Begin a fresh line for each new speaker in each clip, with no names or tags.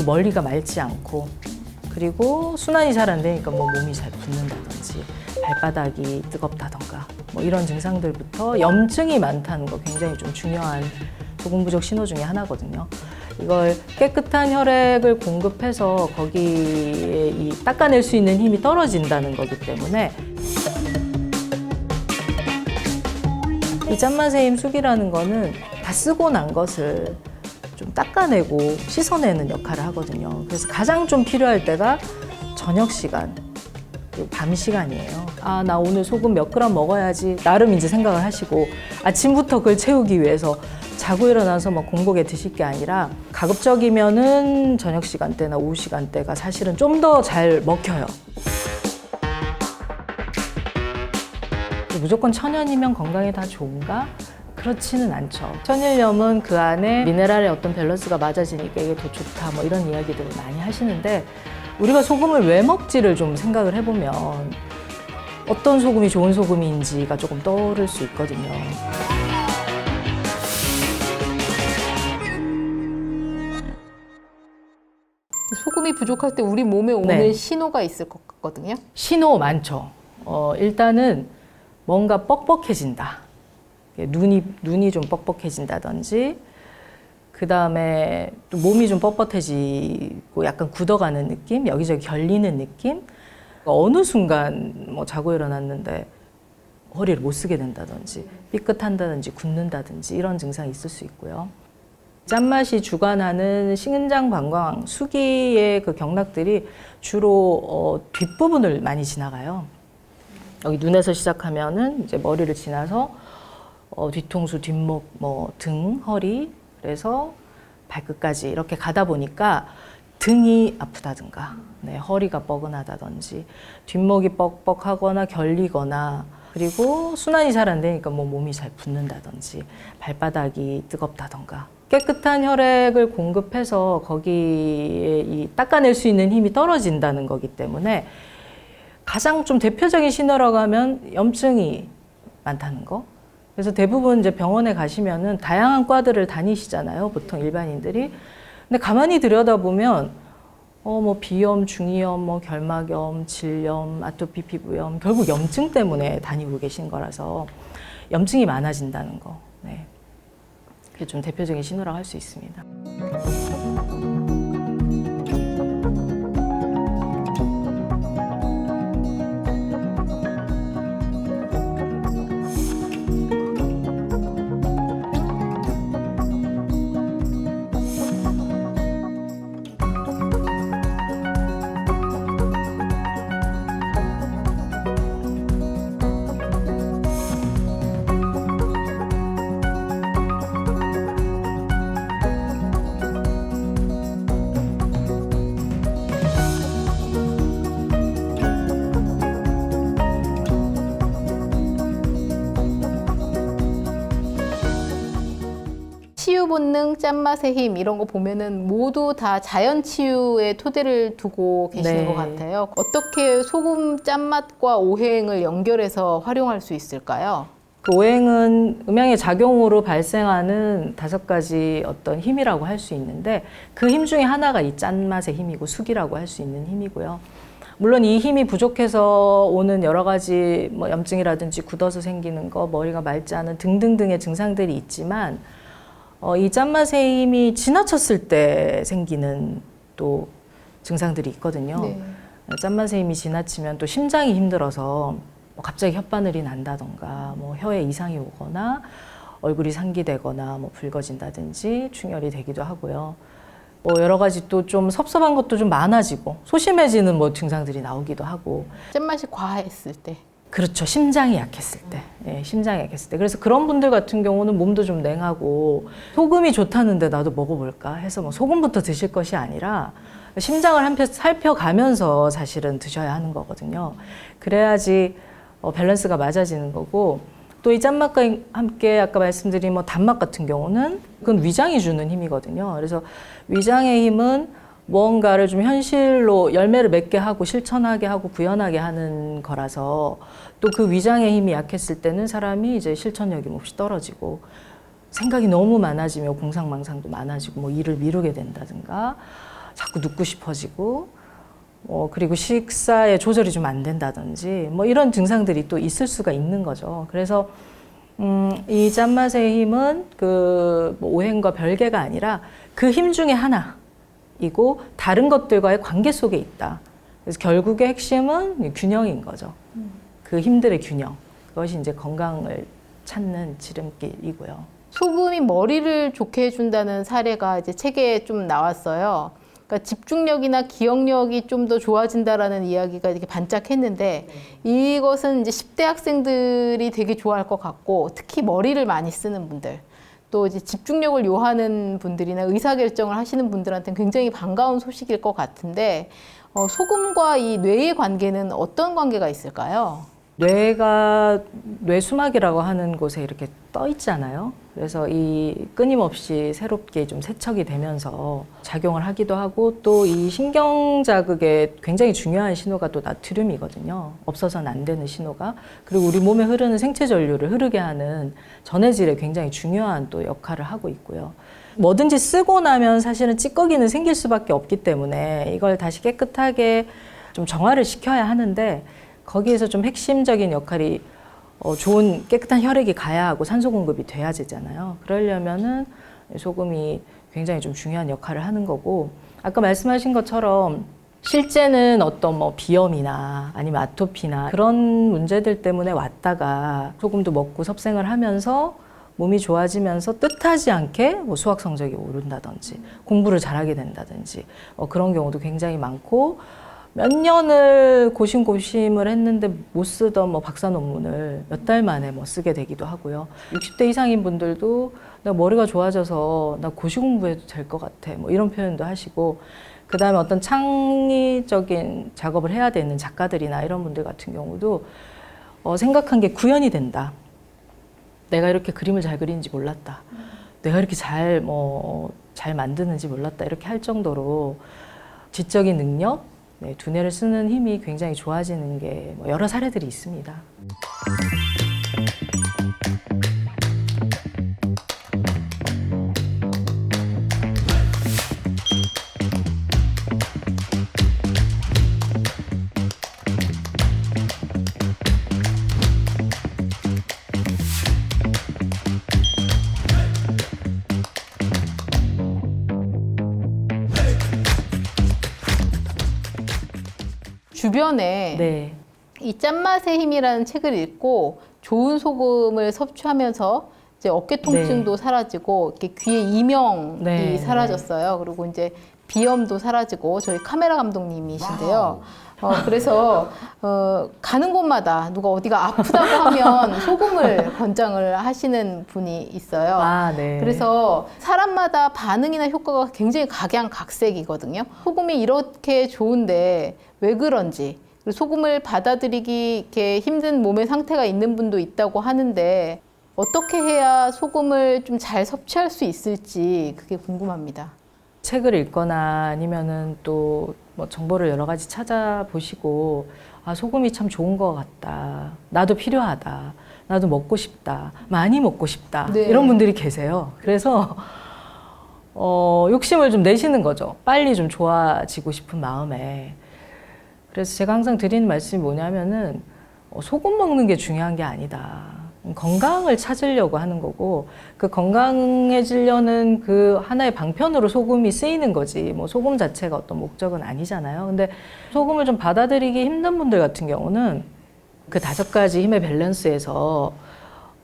그리고 멀리가 맑지 않고 그리고 순환이 잘 안 되니까 뭐 몸이 잘 붓는다든지 발바닥이 뜨겁다던가 뭐 이런 증상들부터 염증이 많다는 거 굉장히 좀 중요한 소금 부족 신호 중에 하나거든요. 이걸 깨끗한 혈액을 공급해서 거기에 이 닦아낼 수 있는 힘이 떨어진다는 거기 때문에 이 짠맛의 힘 숙이라는 거는 다 쓰고 난 것을 좀 닦아내고 씻어내는 역할을 하거든요. 그래서 가장 좀 필요할 때가 저녁 시간, 밤 시간이에요. 아, 나 오늘 소금 몇 그램 먹어야지. 나름 이제 생각을 하시고 아침부터 그걸 채우기 위해서 자고 일어나서 막 공복에 드실 게 아니라 가급적이면은 저녁 시간대나 오후 시간대가 사실은 좀 더 잘 먹혀요. 무조건 천연이면 건강에 다 좋은가? 그렇지는 않죠. 천일염은 그 안에 미네랄의 어떤 밸런스가 맞아지니까 이게 더 좋다 뭐 이런 이야기들을 많이 하시는데 우리가 소금을 왜 먹지를 좀 생각을 해보면 어떤 소금이 좋은 소금인지가 조금 떠오를 수 있거든요.
소금이 부족할 때 우리 몸에 오는
네.
신호가 있을 것 같거든요.
신호 많죠. 어, 일단은 뭔가 뻑뻑해진다. 눈이 눈이 좀 뻑뻑해진다든지, 그 다음에 또 몸이 좀 뻣뻣해지고 약간 굳어가는 느낌, 여기저기 결리는 느낌. 어느 순간 뭐 자고 일어났는데 허리를 못 쓰게 된다든지, 삐끗한다든지, 굳는다든지 이런 증상이 있을 수 있고요. 짠맛이 주관하는 신장 방광 수기의 그 경락들이 주로 어, 뒷부분을 많이 지나가요. 여기 눈에서 시작하면은 이제 머리를 지나서 어, 뒤통수, 뒷목, 뭐 등, 허리, 그래서 발끝까지 이렇게 가다 보니까 등이 아프다든가, 네, 허리가 뻐근하다든지, 뒷목이 뻑뻑하거나 결리거나, 그리고 순환이 잘 안 되니까 뭐 몸이 잘 붓는다든지, 발바닥이 뜨겁다던가. 깨끗한 혈액을 공급해서 거기에 이 닦아낼 수 있는 힘이 떨어진다는 거기 때문에 가장 좀 대표적인 신호라고 하면 염증이 많다는 거. 그래서 대부분 이제 병원에 가시면은 다양한 과들을 다니시잖아요. 보통 일반인들이. 근데 가만히 들여다보면 어, 뭐 비염, 중이염, 뭐 결막염, 질염, 아토피 피부염, 결국 염증 때문에 다니고 계신 거라서 염증이 많아진다는 거. 네. 그게 좀 대표적인 신호라고 할 수 있습니다.
본능, 짠맛의 힘 이런 거 보면은 모두 다 자연 치유의 토대를 두고 계시는
네.
것 같아요. 어떻게 소금 짠맛과 오행을 연결해서 활용할 수 있을까요?
그 오행은 음양의 작용으로 발생하는 다섯 가지 어떤 힘이라고 할 수 있는데 그 힘 중에 하나가 이 짠맛의 힘이고 숙이라고 할 수 있는 힘이고요. 물론 이 힘이 부족해서 오는 여러 가지 뭐 염증이라든지 굳어서 생기는 거, 머리가 맑지 않은 등등등의 증상들이 있지만 어, 이 짠맛의 힘이 지나쳤을 때 생기는 또 증상들이 있거든요.
네.
짠맛의 힘이 지나치면 또 심장이 힘들어서 뭐 갑자기 혓바늘이 난다던가 뭐 혀에 이상이 오거나 얼굴이 상기되거나 뭐 붉어진다든지 충혈이 되기도 하고요. 뭐 여러 가지 또 좀 섭섭한 것도 좀 많아지고 소심해지는 뭐 증상들이 나오기도 하고
짠맛이 과했을 때.
그렇죠. 심장이 약했을 때. 예, 심장이 약했을 때. 그래서 그런 분들 같은 경우는 몸도 좀 냉하고 소금이 좋다는데 나도 먹어볼까 해서 뭐 소금부터 드실 것이 아니라 심장을 한편 살펴가면서 사실은 드셔야 하는 거거든요. 그래야지 어, 밸런스가 맞아지는 거고 또 이 짠맛과 함께 아까 말씀드린 뭐 단맛 같은 경우는 그건 위장이 주는 힘이거든요. 그래서 위장의 힘은 무언가를 좀 현실로 열매를 맺게 하고 실천하게 하고 구현하게 하는 거라서 또 그 위장의 힘이 약했을 때는 사람이 이제 실천력이 몹시 떨어지고 생각이 너무 많아지며 공상망상도 많아지고 뭐 일을 미루게 된다든가 자꾸 눕고 싶어지고 어, 그리고 식사에 조절이 좀 안 된다든지 뭐 이런 증상들이 또 있을 수가 있는 거죠. 그래서 음, 이 짠맛의 힘은 그 뭐 오행과 별개가 아니라 그 힘 중에 하나 이고 다른 것들과의 관계 속에 있다. 그래서 결국의 핵심은 이 균형인 거죠. 그 힘들의 균형. 그것이 이제 건강을 찾는 지름길이고요.
소금이 머리를 좋게 해준다는 사례가 이제 책에 좀 나왔어요. 그러니까 집중력이나 기억력이 좀 더 좋아진다라는 이야기가 이렇게 반짝했는데 이것은 이제 10대 학생들이 되게 좋아할 것 같고 특히 머리를 많이 쓰는 분들 또 이제 집중력을 요하는 분들이나 의사결정을 하시는 분들한테는 굉장히 반가운 소식일 것 같은데 어, 소금과 이 뇌의 관계는 어떤 관계가 있을까요?
뇌가 뇌수막이라고 하는 곳에 이렇게 떠 있잖아요. 그래서 이 끊임없이 새롭게 좀 세척이 되면서 작용을 하기도 하고 또 이 신경 자극에 굉장히 중요한 신호가 또 나트륨이거든요. 없어서는 안 되는 신호가. 그리고 우리 몸에 흐르는 생체 전류를 흐르게 하는 전해질에 굉장히 중요한 또 역할을 하고 있고요. 뭐든지 쓰고 나면 사실은 찌꺼기는 생길 수밖에 없기 때문에 이걸 다시 깨끗하게 좀 정화를 시켜야 하는데 거기에서 좀 핵심적인 역할이 어, 좋은 깨끗한 혈액이 가야 하고 산소 공급이 돼야 되잖아요. 그러려면은 소금이 굉장히 좀 중요한 역할을 하는 거고 아까 말씀하신 것처럼 실제는 어떤 뭐 비염이나 아니면 아토피나 그런 문제들 때문에 왔다가 소금도 먹고 섭생을 하면서 몸이 좋아지면서 뜻하지 않게 뭐 수학 성적이 오른다든지 공부를 잘하게 된다든지 어, 그런 경우도 굉장히 많고 몇 년을 고심고심을 했는데 못 쓰던 뭐 박사 논문을 몇 달 만에 뭐 쓰게 되기도 하고요. 60대 이상인 분들도 나 머리가 좋아져서 나 고시 공부해도 될 것 같아. 뭐 이런 표현도 하시고 그 다음에 어떤 창의적인 작업을 해야 되는 작가들이나 이런 분들 같은 경우도 어, 생각한 게 구현이 된다. 내가 이렇게 그림을 잘 그리는지 몰랐다. 내가 이렇게 잘 뭐 잘 만드는지 몰랐다. 이렇게 할 정도로 지적인 능력, 네, 두뇌를 쓰는 힘이 굉장히 좋아지는 게뭐 여러 사례들이 있습니다.
주변에
네.
이 짠맛의 힘이라는 책을 읽고 좋은 소금을 섭취하면서 이제 어깨 통증도 사라지고 이렇게 귀에 이명이
네,
사라졌어요. 그리고 이제 비염도 사라지고 저희 카메라 감독님이신데요. 어, 그래서 어, 가는 곳마다 누가 어디가 아프다고 하면 소금을 권장을 하시는 분이 있어요.
아, 네.
그래서 사람마다 반응이나 효과가 굉장히 각양각색이거든요. 소금이 이렇게 좋은데 왜 그런지 그리고 소금을 받아들이기 이렇게 힘든 몸의 상태가 있는 분도 있다고 하는데 어떻게 해야 소금을 좀 잘 섭취할 수 있을지 그게 궁금합니다.
책을 읽거나 아니면은 또 뭐 정보를 여러 가지 찾아보시고 아 소금이 참 좋은 것 같다. 나도 필요하다. 나도 먹고 싶다. 많이 먹고 싶다.
네.
이런 분들이 계세요. 그래서 어, 욕심을 좀 내시는 거죠. 빨리 좀 좋아지고 싶은 마음에. 그래서 제가 항상 드리는 말씀이 뭐냐면은 어, 소금 먹는 게 중요한 게 아니다. 건강을 찾으려고 하는 거고 그 건강해지려는 그 하나의 방편으로 소금이 쓰이는 거지 뭐 소금 자체가 어떤 목적은 아니잖아요. 근데 소금을 좀 받아들이기 힘든 분들 같은 경우는 그 다섯 가지 힘의 밸런스에서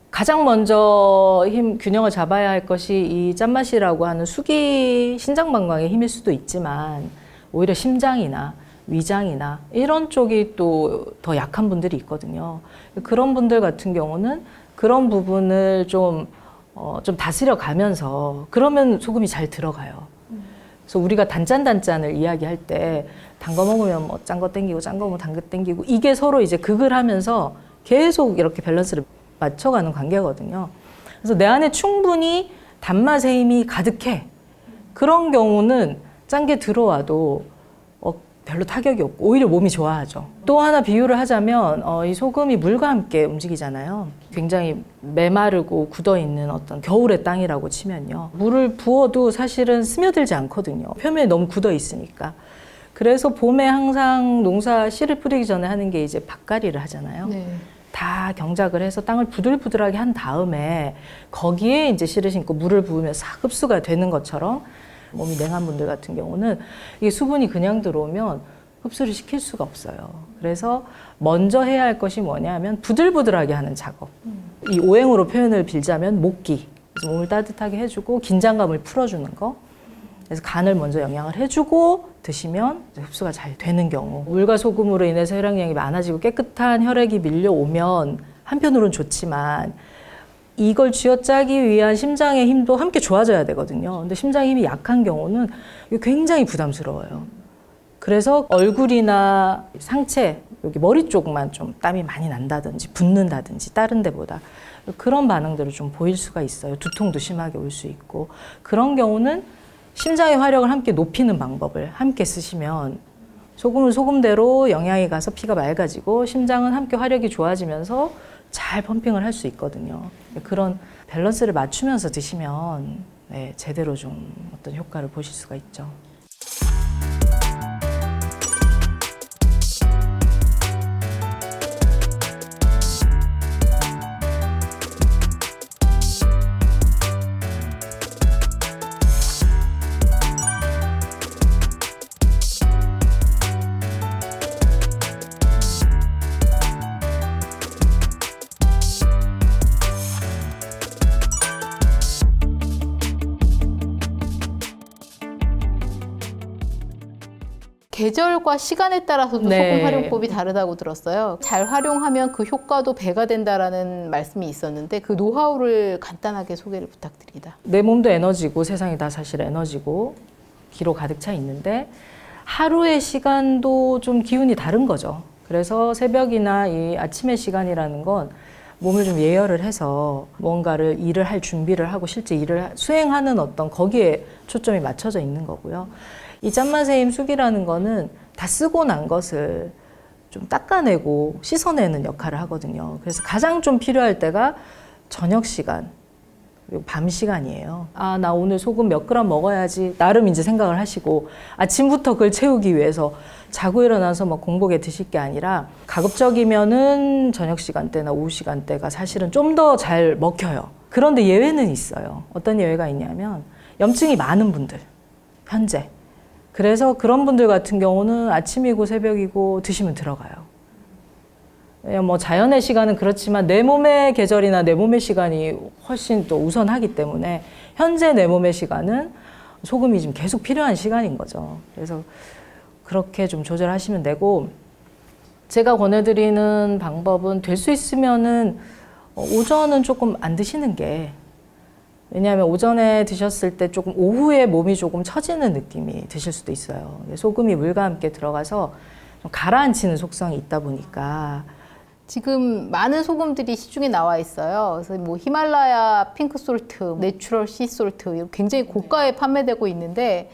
가장 먼저 힘 균형을 잡아야 할 것이 이 짠맛이라고 하는 수기 신장방광의 힘일 수도 있지만 오히려 심장이나 위장이나 이런 쪽이 또 더 약한 분들이 있거든요. 그런 분들 같은 경우는 그런 부분을 좀, 어, 좀 다스려 가면서 그러면 소금이 잘 들어가요. 그래서 우리가 단짠단짠을 이야기할 때 단 거 먹으면 뭐 짠 거 땡기고 짠 거 먹으면 단 거 땡기고 이게 서로 이제 극을 하면서 계속 이렇게 밸런스를 맞춰가는 관계거든요. 그래서 내 안에 충분히 단맛의 힘이 가득해. 그런 경우는 짠 게 들어와도 어, 별로 타격이 없고 오히려 몸이 좋아하죠. 또 하나 비유를 하자면 어, 이 소금이 물과 함께 움직이잖아요. 굉장히 메마르고 굳어 있는 어떤 겨울의 땅이라고 치면요. 물을 부어도 사실은 스며들지 않거든요. 표면이 너무 굳어 있으니까. 그래서 봄에 항상 농사 씨를 뿌리기 전에 하는 게 이제 밭갈이를 하잖아요.
네.
다 경작을 해서 땅을 부들부들하게 한 다음에 거기에 이제 씨를 심고 물을 부으면 싹 흡수가 되는 것처럼 몸이 냉한 분들 같은 경우는 이게 수분이 그냥 들어오면 흡수를 시킬 수가 없어요. 그래서 먼저 해야 할 것이 뭐냐면 부들부들하게 하는 작업. 이 오행으로 표현을 빌자면 목기. 몸을 따뜻하게 해주고 긴장감을 풀어주는 거. 그래서 간을 먼저 영양을 해주고 드시면 흡수가 잘 되는 경우 물과 소금으로 인해서 혈액량이 많아지고 깨끗한 혈액이 밀려오면 한편으로는 좋지만 이걸 쥐어짜기 위한 심장의 힘도 함께 좋아져야 되거든요. 근데 심장의 힘이 약한 경우는 굉장히 부담스러워요. 그래서 얼굴이나 상체 여기 머리 쪽만 좀 땀이 많이 난다든지 붓는다든지 다른 데보다 그런 반응들을 좀 보일 수가 있어요. 두통도 심하게 올 수 있고 그런 경우는 심장의 화력을 함께 높이는 방법을 함께 쓰시면 소금은 소금대로 영양이 가서 피가 맑아지고 심장은 함께 화력이 좋아지면서 잘 펌핑을 할 수 있거든요. 그런 밸런스를 맞추면서 드시면 네, 제대로 좀 어떤 효과를 보실 수가 있죠.
계절과 시간에 따라서도
네.
소금 활용법이 다르다고 들었어요. 잘 활용하면 그 효과도 배가 된다라는 말씀이 있었는데 그 노하우를 간단하게 소개를 부탁드립니다.
내 몸도 에너지고 세상이 다 사실 에너지고 기로 가득 차 있는데 하루의 시간도 좀 기운이 다른 거죠. 그래서 새벽이나 이 아침의 시간이라는 건 몸을 좀 예열을 해서 뭔가를 일을 할 준비를 하고 실제 일을 수행하는 어떤 거기에 초점이 맞춰져 있는 거고요. 이 짠맛의 힘 숙이라는 거는 다 쓰고 난 것을 좀 닦아내고 씻어내는 역할을 하거든요. 그래서 가장 좀 필요할 때가 저녁 시간, 그리고 밤 시간이에요. 아, 나 오늘 소금 몇 그램 먹어야지. 나름 이제 생각을 하시고 아침부터 그걸 채우기 위해서 자고 일어나서 막 공복에 드실 게 아니라 가급적이면은 저녁 시간대나 오후 시간대가 사실은 좀 더 잘 먹혀요. 그런데 예외는 있어요. 어떤 예외가 있냐면 염증이 많은 분들, 현재. 그래서 그런 분들 같은 경우는 아침이고 새벽이고 드시면 들어가요. 예, 뭐 자연의 시간은 그렇지만 내 몸의 계절이나 내 몸의 시간이 훨씬 또 우선하기 때문에 현재 내 몸의 시간은 소금이 지금 계속 필요한 시간인 거죠. 그래서 그렇게 좀 조절하시면 되고 제가 권해드리는 방법은 될 수 있으면은 어, 오전은 조금 안 드시는 게 왜냐하면 오전에 드셨을 때 조금 오후에 몸이 조금 처지는 느낌이 드실 수도 있어요. 소금이 물과 함께 들어가서 좀 가라앉히는 속성이 있다 보니까
지금 많은 소금들이 시중에 나와 있어요. 그래서 뭐 히말라야 핑크 솔트, 내추럴 씨 솔트 굉장히 고가에 판매되고 있는데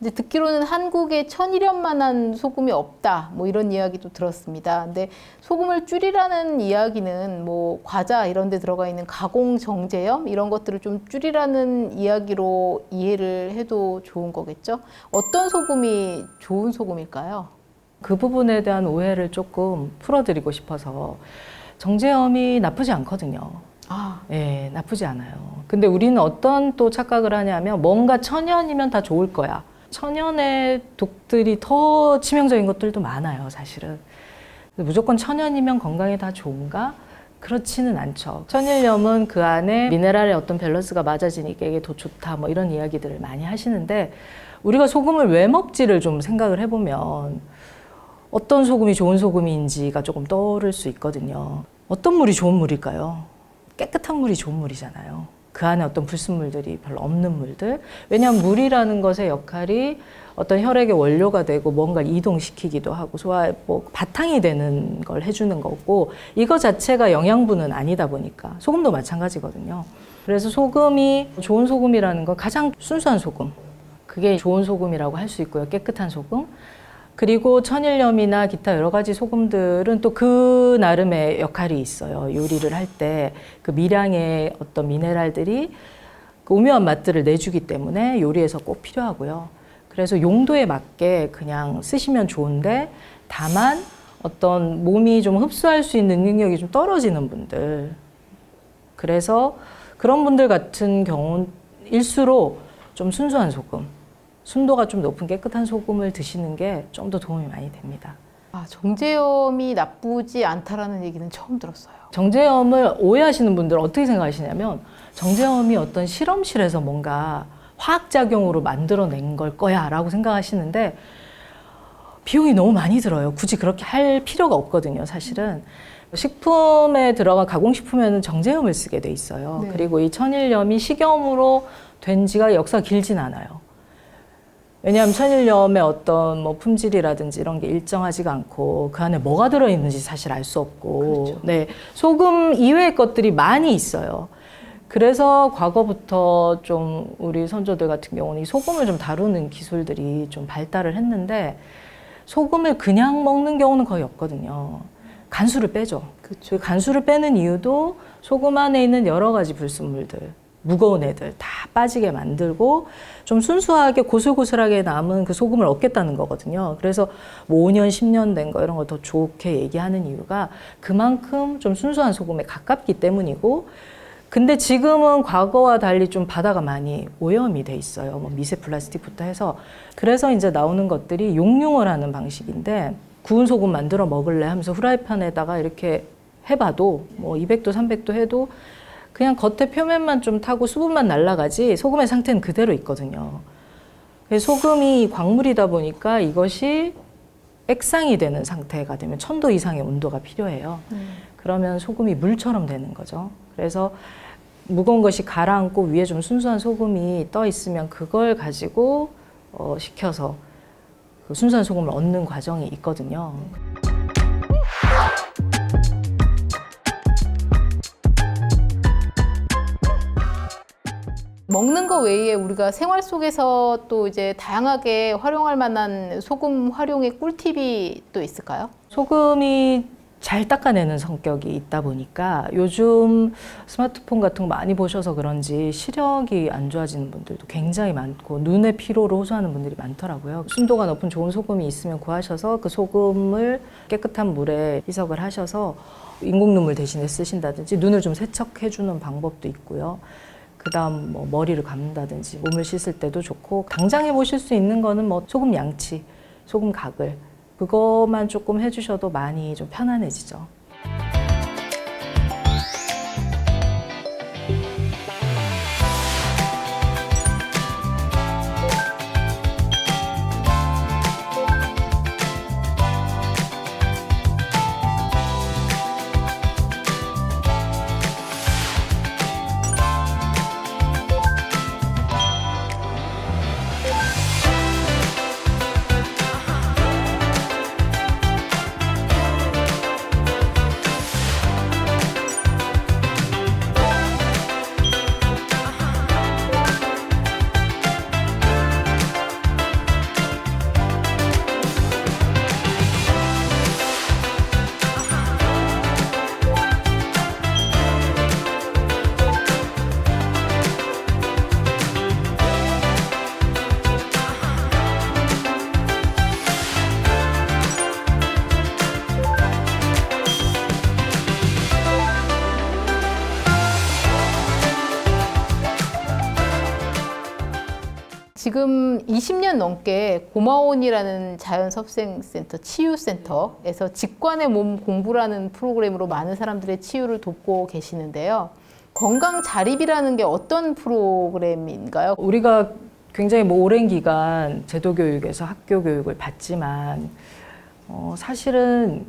이제 듣기로는 한국에 천일염만한 소금이 없다. 뭐 이런 이야기도 들었습니다. 근데 소금을 줄이라는 이야기는 뭐 과자 이런 데 들어가 있는 가공 정제염 이런 것들을 좀 줄이라는 이야기로 이해를 해도 좋은 거겠죠? 어떤 소금이 좋은 소금일까요?
그 부분에 대한 오해를 조금 풀어드리고 싶어서 정제염이 나쁘지 않거든요.
아,
예, 나쁘지 않아요. 근데 우리는 어떤 또 착각을 하냐면 뭔가 천연이면 다 좋을 거야. 천연의 독들이 더 치명적인 것들도 많아요, 사실은. 무조건 천연이면 건강에 다 좋은가? 그렇지는 않죠. 천일염은 그 안에 미네랄의 어떤 밸런스가 맞아지니까 이게 더 좋다, 뭐 이런 이야기들을 많이 하시는데 우리가 소금을 왜 먹지를 좀 생각을 해보면 어떤 소금이 좋은 소금인지가 조금 떠오를 수 있거든요. 어떤 물이 좋은 물일까요? 깨끗한 물이 좋은 물이잖아요. 그 안에 어떤 불순물들이 별로 없는 물들. 왜냐하면 물이라는 것의 역할이 어떤 혈액의 원료가 되고 뭔가 이동시키기도 하고 소화 뭐 바탕이 되는 걸 해주는 거고 이거 자체가 영양분은 아니다 보니까 소금도 마찬가지거든요. 그래서 소금이 좋은 소금이라는 건 가장 순수한 소금. 그게 좋은 소금이라고 할 수 있고요. 깨끗한 소금. 그리고 천일염이나 기타 여러 가지 소금들은 또 그 나름의 역할이 있어요. 요리를 할 때 그 미량의 어떤 미네랄들이 그 오묘한 맛들을 내주기 때문에 요리에서 꼭 필요하고요. 그래서 용도에 맞게 그냥 쓰시면 좋은데 다만 어떤 몸이 좀 흡수할 수 있는 능력이 좀 떨어지는 분들 그래서 그런 분들 같은 경우일수록 좀 순수한 소금, 순도가 좀 높은 깨끗한 소금을 드시는 게 좀 더 도움이 많이 됩니다.
아, 정제염이 나쁘지 않다라는 얘기는 처음 들었어요.
정제염을 오해하시는 분들은 어떻게 생각하시냐면 정제염이 어떤 실험실에서 뭔가 화학작용으로 만들어낸 걸 거야 라고 생각하시는데 비용이 너무 많이 들어요. 굳이 그렇게 할 필요가 없거든요, 사실은. 식품에 들어간 가공식품에는 정제염을 쓰게 돼 있어요.
네.
그리고 이 천일염이 식염으로 된 지가 역사가 길진 않아요. 왜냐하면 천일염의 어떤 뭐 품질이라든지 이런 게 일정하지가 않고 그 안에 뭐가 들어있는지 사실 알 수 없고
그렇죠.
네 소금 이외의 것들이 많이 있어요. 그래서 과거부터 좀 우리 선조들 같은 경우는 이 소금을 좀 다루는 기술들이 좀 발달을 했는데 소금을 그냥 먹는 경우는 거의 없거든요. 간수를 빼죠. 그 간수를 빼는 이유도 소금 안에 있는 여러 가지 불순물들, 무거운 애들 다 빠지게 만들고 좀 순수하게 고슬고슬하게 남은 그 소금을 얻겠다는 거거든요. 그래서 뭐 5년, 10년 된 거 이런 거 더 좋게 얘기하는 이유가 그만큼 좀 순수한 소금에 가깝기 때문이고 근데 지금은 과거와 달리 좀 바다가 많이 오염이 돼 있어요. 뭐 미세 플라스틱부터 해서 그래서 이제 나오는 것들이 용융을 하는 방식인데 구운 소금 만들어 먹을래 하면서 후라이팬에다가 이렇게 해봐도 뭐 200도, 300도 해도 그냥 겉에 표면만 좀 타고 수분만 날아가지 소금의 상태는 그대로 있거든요. 소금이 광물이다 보니까 이것이 액상이 되는 상태가 되면 천도 이상의 온도가 필요해요. 그러면 소금이 물처럼 되는 거죠. 그래서 무거운 것이 가라앉고 위에 좀 순수한 소금이 떠 있으면 그걸 가지고 어, 식혀서 그 순수한 소금을 얻는 과정이 있거든요.
먹는 거 외에 우리가 생활 속에서 또 이제 다양하게 활용할 만한 소금 활용의 꿀팁이 또 있을까요?
소금이 잘 닦아내는 성격이 있다 보니까 요즘 스마트폰 같은 거 많이 보셔서 그런지 시력이 안 좋아지는 분들도 굉장히 많고 눈의 피로를 호소하는 분들이 많더라고요. 순도가 높은 좋은 소금이 있으면 구하셔서 그 소금을 깨끗한 물에 희석을 하셔서 인공 눈물 대신에 쓰신다든지 눈을 좀 세척해주는 방법도 있고요. 그 다음 뭐 머리를 감는다든지 몸을 씻을 때도 좋고 당장 해보실 수 있는 거는 뭐 소금 양치, 소금 가글 그것만 조금 해주셔도 많이 좀 편안해지죠.
지금 20년 넘게 고마원이라는 자연섭생센터 치유센터에서 직관의 몸 공부라는 프로그램으로 많은 사람들의 치유를 돕고 계시는데요. 건강 자립이라는 게 어떤 프로그램인가요?
우리가 굉장히 뭐 오랜 기간 제도 교육에서 학교 교육을 받지만 어, 사실은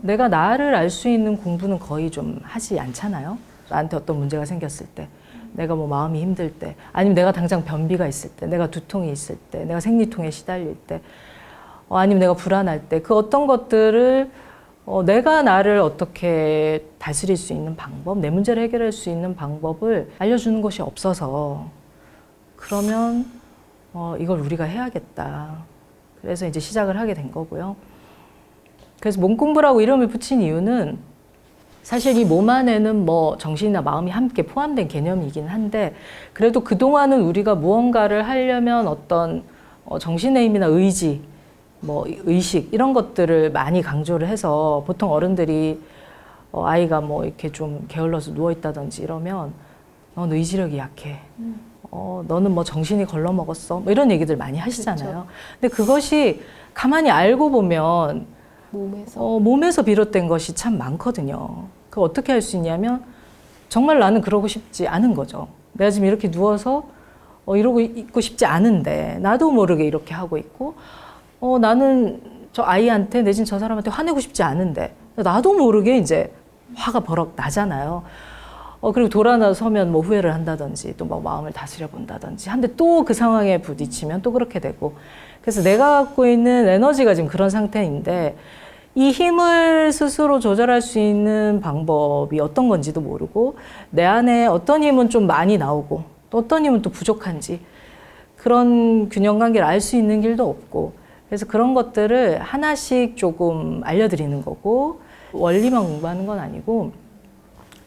내가 나를 알 수 있는 공부는 거의 좀 하지 않잖아요. 나한테 어떤 문제가 생겼을 때, 내가 뭐 마음이 힘들 때, 아니면 내가 당장 변비가 있을 때, 내가 두통이 있을 때, 내가 생리통에 시달릴 때, 어, 아니면 내가 불안할 때, 그 어떤 것들을 어, 내가 나를 어떻게 다스릴 수 있는 방법, 내 문제를 해결할 수 있는 방법을 알려주는 것이 없어서 그러면 어, 이걸 우리가 해야겠다. 그래서 이제 시작을 하게 된 거고요. 그래서 몸 공부라고 이름을 붙인 이유는 사실 이 몸 안에는 뭐 정신이나 마음이 함께 포함된 개념이긴 한데 그래도 그동안은 우리가 무언가를 하려면 어떤 어, 정신의 힘이나 의지, 뭐 의식 이런 것들을 많이 강조를 해서 보통 어른들이 어, 아이가 뭐 이렇게 좀 게을러서 누워 있다든지 이러면 넌 의지력이 약해. 어, 너는 뭐 정신이 걸러먹었어. 뭐 이런 얘기들 많이 하시잖아요. 근데 그것이 가만히 알고 보면
몸에서
어, 몸에서 비롯된 것이 참 많거든요. 그 어떻게 할 수 있냐면 정말 나는 그러고 싶지 않은 거죠. 내가 지금 이렇게 누워서 어, 이러고 있고 싶지 않은데 나도 모르게 이렇게 하고 있고 어, 나는 저 아이한테 내진 저 사람한테 화내고 싶지 않은데 나도 모르게 이제 화가 버럭 나잖아요. 어, 그리고 돌아서면 뭐 후회를 한다든지 또뭐 마음을 다스려 본다든지 한데 또 그 상황에 부딪히면 또 그렇게 되고 그래서 내가 갖고 있는 에너지가 지금 그런 상태인데 이 힘을 스스로 조절할 수 있는 방법이 어떤 건지도 모르고 내 안에 어떤 힘은 좀 많이 나오고 또 어떤 힘은 또 부족한지 그런 균형 관계를 알 수 있는 길도 없고 그래서 그런 것들을 하나씩 조금 알려드리는 거고 원리만 공부하는 건 아니고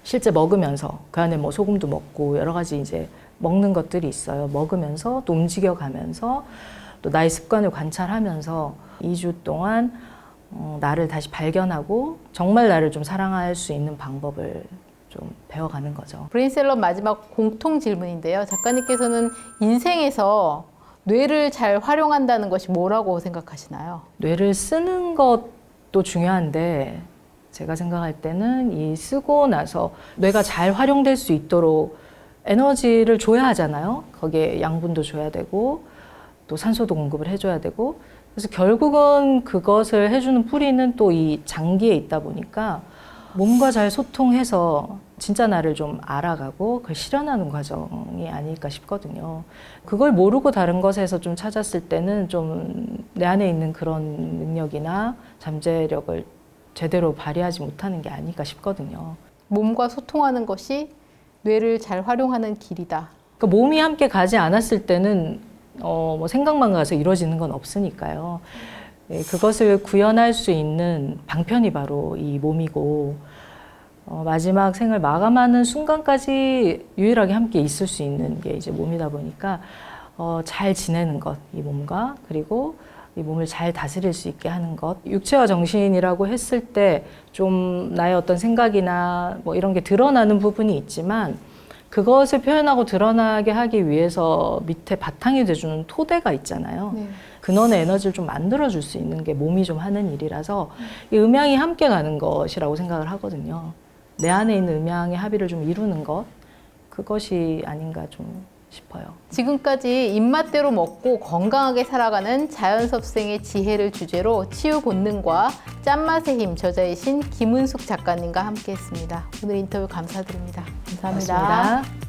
실제 먹으면서 그 안에 뭐 소금도 먹고 여러 가지 이제 먹는 것들이 있어요. 먹으면서 또 움직여 가면서 또 나의 습관을 관찰하면서 2주 동안 어, 나를 다시 발견하고 정말 나를 좀 사랑할 수 있는 방법을 좀 배워가는 거죠.
브레인셀럽 마지막 공통 질문인데요. 작가님께서는 인생에서 뇌를 잘 활용한다는 것이 뭐라고 생각하시나요?
뇌를 쓰는 것도 중요한데 제가 생각할 때는 이 쓰고 나서 뇌가 잘 활용될 수 있도록 에너지를 줘야 하잖아요. 거기에 양분도 줘야 되고 또 산소도 공급을 해줘야 되고 그래서 결국은 그것을 해주는 뿌리는 또 이 장기에 있다 보니까 몸과 잘 소통해서 진짜 나를 좀 알아가고 그걸 실현하는 과정이 아닐까 싶거든요. 그걸 모르고 다른 것에서 좀 찾았을 때는 좀 내 안에 있는 그런 능력이나 잠재력을 제대로 발휘하지 못하는 게 아닐까 싶거든요.
몸과 소통하는 것이 뇌를 잘 활용하는 길이다.
그러니까 몸이 함께 가지 않았을 때는 어, 뭐 생각만 가서 이루어지는 건 없으니까요. 예, 그것을 구현할 수 있는 방편이 바로 이 몸이고 어, 마지막 생을 마감하는 순간까지 유일하게 함께 있을 수 있는 게 이제 몸이다 보니까 어, 잘 지내는 것, 이 몸과 그리고 이 몸을 잘 다스릴 수 있게 하는 것. 육체와 정신이라고 했을 때 좀 나의 어떤 생각이나 뭐 이런 게 드러나는 부분이 있지만 그것을 표현하고 드러나게 하기 위해서 밑에 바탕이 돼주는 토대가 있잖아요.
네.
근원의 에너지를 좀 만들어줄 수 있는 게 몸이 좀 하는 일이라서 이 음양이 함께 가는 것이라고 생각을 하거든요. 내 안에 있는 음양의 합의를 좀 이루는 것 그것이 아닌가 좀 싶어요.
지금까지 입맛대로 먹고 건강하게 살아가는 자연섭생의 지혜를 주제로 치유 본능과 짠맛의 힘 저자이신 김은숙 작가님과 함께했습니다. 오늘 인터뷰 감사드립니다 감사합니다.
고맙습니다.